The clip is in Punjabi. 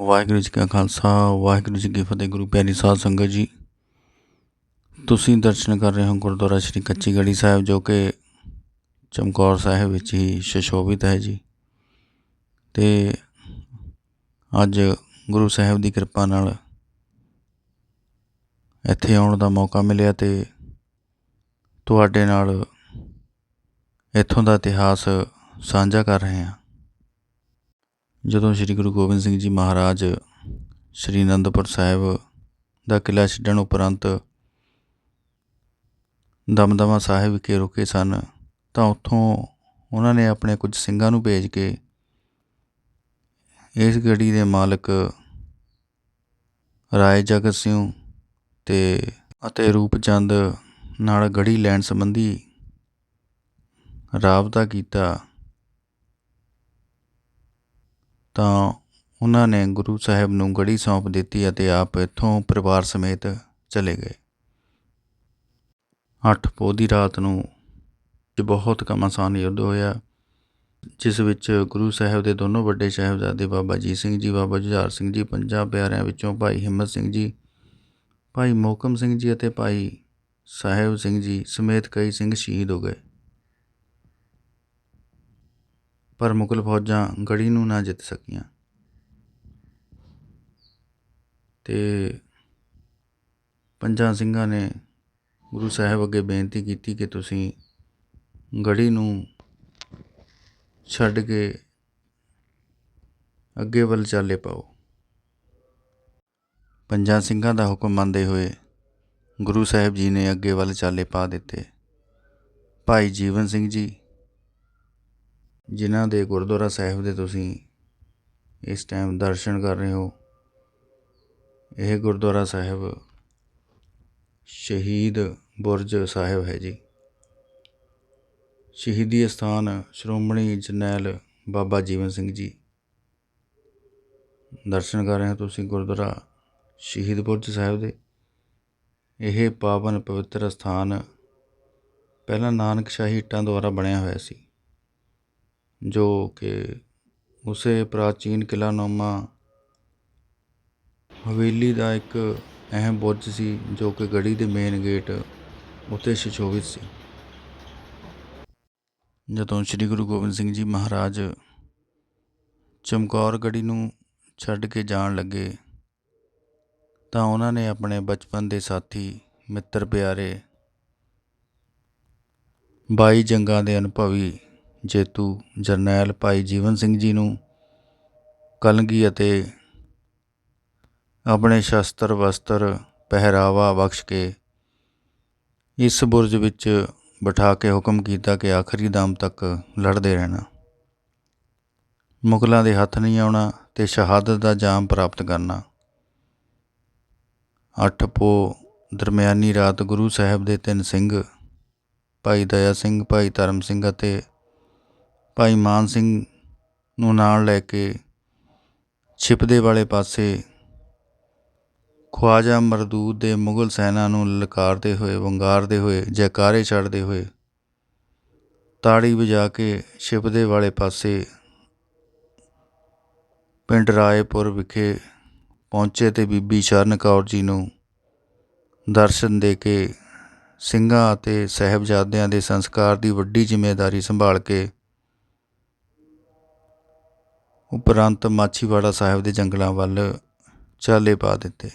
ਵਾਹਿਗੁਰੂ ਜੀ ਕਾ ਖਾਲਸਾ, ਵਾਹਿਗੁਰੂ ਜੀ ਕੀ ਫਤਿਹ, ਗੁਰੂ ਪਿਆਰੀ ਸਾਧ ਸੰਗਤ ਜੀ। ਤੁਸੀਂ ਦਰਸ਼ਨ ਕਰ ਰਹੇ ਹੋ ਗੁਰਦੁਆਰਾ ਸ਼੍ਰੀ ਕੱਚੀ ਗੜੀ ਸਾਹਿਬ, ਜੋ ਕਿ ਚਮਕੌਰ ਸਾਹਿਬ ਵਿੱਚ ਹੀ ਸ਼ਸ਼ੋਭਿਤ ਹੈ ਜੀ। ਤੇ ਅੱਜ ਗੁਰੂ ਸਾਹਿਬ ਦੀ ਕਿਰਪਾ ਨਾਲ ਇੱਥੇ ਆਉਣ ਦਾ ਮੌਕਾ ਮਿਲਿਆ ਤੇ ਤੁਹਾਡੇ ਨਾਲ ਇੱਥੋਂ ਦਾ ਇਤਿਹਾਸ ਸਾਂਝਾ ਕਰ ਰਹੇ ਹਾਂ। ਜਦੋਂ ਸ੍ਰੀ ਗੁਰੂ ਗੋਬਿੰਦ ਸਿੰਘ ਜੀ ਮਹਾਰਾਜ ਸ੍ਰੀ ਅਨੰਦਪੁਰ ਸਾਹਿਬ ਦਾ ਕਿਲ੍ਹਾ ਛੱਡਣ ਉਪਰੰਤ ਦਮਦਮਾ ਸਾਹਿਬ ਵਿਖੇ ਰੁਕੇ ਸਨ, ਤਾਂ ਉੱਥੋਂ ਉਹਨਾਂ ਨੇ ਆਪਣੇ ਕੁਝ ਸਿੰਘਾਂ ਨੂੰ ਭੇਜ ਕੇ ਇਸ ਗੱਡੀ ਦੇ ਮਾਲਕ ਰਾਏ ਜਗਤ ਸਿੰਘ ਤੇ ਅਤੇ ਰੂਪਚੰਦ ਨਾਲ ਗੜੀ ਲੈਣ ਸੰਬੰਧੀ ਰਾਬਤਾ ਕੀਤਾ। ਤਾਂ ਉਹਨਾਂ ਨੇ ਗੁਰੂ ਸਾਹਿਬ ਨੂੰ ਗੜ੍ਹੀ ਸੌਂਪ ਦਿੱਤੀ ਅਤੇ ਆਪ ਇੱਥੋਂ ਪਰਿਵਾਰ ਸਮੇਤ ਚਲੇ ਗਏ। ਅੱਠ ਪੋਹ ਦੀ ਰਾਤ ਨੂੰ ਜੋ ਬਹੁਤ ਘਮਾਸਾਨ ਯੁੱਧ ਹੋਇਆ, ਜਿਸ ਵਿੱਚ ਗੁਰੂ ਸਾਹਿਬ ਦੇ ਦੋਨੋਂ ਵੱਡੇ ਸਾਹਿਬਜ਼ਾਦੇ ਬਾਬਾ ਜੀ ਸਿੰਘ ਜੀ, ਬਾਬਾ ਜੁਝਾਰ ਸਿੰਘ ਜੀ, ਪੰਜਾਂ ਪਿਆਰਿਆਂ ਵਿੱਚੋਂ ਭਾਈ ਹਿੰਮਤ ਸਿੰਘ ਜੀ, ਭਾਈ ਮੋਕਮ ਸਿੰਘ ਜੀ ਅਤੇ ਭਾਈ ਸਾਹਿਬ ਸਿੰਘ ਜੀ ਸਮੇਤ ਕਈ ਸਿੰਘ ਸ਼ਹੀਦ ਹੋ ਗਏ। ਪਰ ਮੁਗਲ ਫੌਜਾਂ ਗੜ੍ਹੀ ਨੂੰ ਨਾ ਜਿੱਤ ਸਕੀਆਂ। ਅਤੇ ਪੰਜਾਂ ਸਿੰਘਾਂ ਨੇ ਗੁਰੂ ਸਾਹਿਬ ਅੱਗੇ ਬੇਨਤੀ ਕੀਤੀ ਕਿ ਤੁਸੀਂ ਗੜ੍ਹੀ ਨੂੰ ਛੱਡ ਕੇ ਅੱਗੇ ਵੱਲ ਚਾਲੇ ਪਾਓ। ਪੰਜਾਂ ਸਿੰਘਾਂ ਦਾ ਹੁਕਮ ਮੰਨਦੇ ਹੋਏ ਗੁਰੂ ਸਾਹਿਬ ਜੀ ਨੇ ਅੱਗੇ ਵੱਲ ਚਾਲੇ ਪਾ ਦਿੱਤੇ। ਭਾਈ ਜੀਵਨ ਸਿੰਘ ਜੀ ਜਿਨ੍ਹਾਂ ਦੇ ਗੁਰਦੁਆਰਾ ਸਾਹਿਬ ਦੇ ਤੁਸੀਂ ਇਸ ਟਾਈਮ ਦਰਸ਼ਨ ਕਰ ਰਹੇ ਹੋ, ਇਹ ਗੁਰਦੁਆਰਾ ਸਾਹਿਬ ਸ਼ਹੀਦ ਬੁਰਜ ਸਾਹਿਬ ਹੈ ਜੀ। ਸ਼ਹੀਦੀ ਅਸਥਾਨ ਸ਼੍ਰੋਮਣੀ ਜਰਨੈਲ ਬਾਬਾ ਜੀਵਨ ਸਿੰਘ ਜੀ। ਦਰਸ਼ਨ ਕਰ ਰਹੇ ਹੋ ਤੁਸੀਂ ਗੁਰਦੁਆਰਾ ਸ਼ਹੀਦ ਬੁਰਜ ਸਾਹਿਬ ਦੇ। ਇਹ ਪਾਵਨ ਪਵਿੱਤਰ ਸਥਾਨ ਪਹਿਲਾਂ ਨਾਨਕ ਸ਼ਾਹੀ ਇੱਟਾਂ ਦੁਆਰਾ ਬਣਿਆ ਹੋਇਆ ਸੀ। ਜੋ ਕਿ ਉਸੇ ਪ੍ਰਾਚੀਨ ਕਿਲਾ ਹਵੇਲੀ ਦਾ ਇੱਕ ਅਹਿਮ ਬੁਰਜ ਸੀ, ਜੋ ਕਿ ਗੜੀ ਦੇ ਮੇਨ ਗੇਟ ਉੱਤੇ ਸੁਸ਼ੋਭਿਤ ਸੀ। ਜਦੋਂ ਸ੍ਰੀ ਗੁਰੂ ਗੋਬਿੰਦ ਸਿੰਘ ਜੀ ਮਹਾਰਾਜ ਚਮਕੌਰ ਗੜੀ ਨੂੰ ਛੱਡ ਕੇ ਜਾਣ ਲੱਗੇ, ਤਾਂ ਉਹਨਾਂ ਨੇ ਆਪਣੇ ਬਚਪਨ ਦੇ ਸਾਥੀ, ਮਿੱਤਰ ਪਿਆਰੇ, ਬਾਈ ਜੰਗਾਂ ਦੇ ਅਨੁਭਵੀ ਜੇਤੂ ਜਰਨੈਲ ਭਾਈ ਜੀਵਨ ਸਿੰਘ ਜੀ ਨੂੰ ਕਲਗੀ ਅਤੇ ਆਪਣੇ ਸ਼ਸਤਰ ਵਸਤਰ ਪਹਿਰਾਵਾ ਬਖਸ਼ ਕੇ ਇਸ ਬੁਰਜ ਵਿੱਚ ਬਿਠਾ ਕੇ ਹੁਕਮ ਕੀਤਾ ਕਿ ਆਖਰੀ ਦਮ ਤੱਕ ਲੜਦੇ ਰਹਿਣਾ। ਮੁਗਲਾਂ ਦੇ ਹੱਥ ਨਹੀਂ ਆਉਣਾ ਤੇ ਸ਼ਹਾਦਤ ਦਾ ਜਾਮ ਪ੍ਰਾਪਤ ਕਰਨਾ। ਅੱਠ ਪੋ ਦਰਮਿਆਨੀ ਰਾਤ ਗੁਰੂ ਸਾਹਿਬ ਦੇ ਤਿੰਨ ਸਿੰਘ, ਭਾਈ ਦਇਆ ਸਿੰਘ, ਭਾਈ ਧਰਮ ਸਿੰਘ ਅਤੇ ਭਾਈ ਮਾਨ ਸਿੰਘ ਨੂੰ ਨਾਲ ਲੈ ਕੇ ਛਿਪਦੇ ਵਾਲੇ ਪਾਸੇ ਖਵਾਜਾ ਮਰਦੂਦ ਦੇ ਮੁਗਲ ਸੈਨਾ ਨੂੰ ਲਲਕਾਰਦੇ ਹੋਏ, ਵੰਗਾਰਦੇ ਹੋਏ, ਜੈਕਾਰੇ ਛੱਡਦੇ ਹੋਏ ਤਾੜੀ ਵਜਾ ਕੇ ਛਿਪਦੇ ਵਾਲੇ ਪਾਸੇ ਪਿੰਡ ਰਾਏਪੁਰ ਵਿਖੇ ਪਹੁੰਚੇ ਤੇ ਬੀਬੀ ਸ਼ਰਨ ਕੌਰ ਜੀ ਨੂੰ ਦਰਸ਼ਨ ਦੇ ਕੇ ਸਿੰਘਾਂ ਅਤੇ ਸਹਿਬਜ਼ਾਦਿਆਂ ਦੇ ਸੰਸਕਾਰ ਦੀ ਵੱਡੀ ਜ਼ਿੰਮੇਵਾਰੀ ਸੰਭਾਲ ਕੇ ਉਪਰੰਤ ਮਾਛੀਵਾੜਾ ਸਾਹਿਬ ਦੇ ਜੰਗਲਾਂ ਵੱਲ ਚਾਲੇ ਪਾ ਦਿੱਤੇ।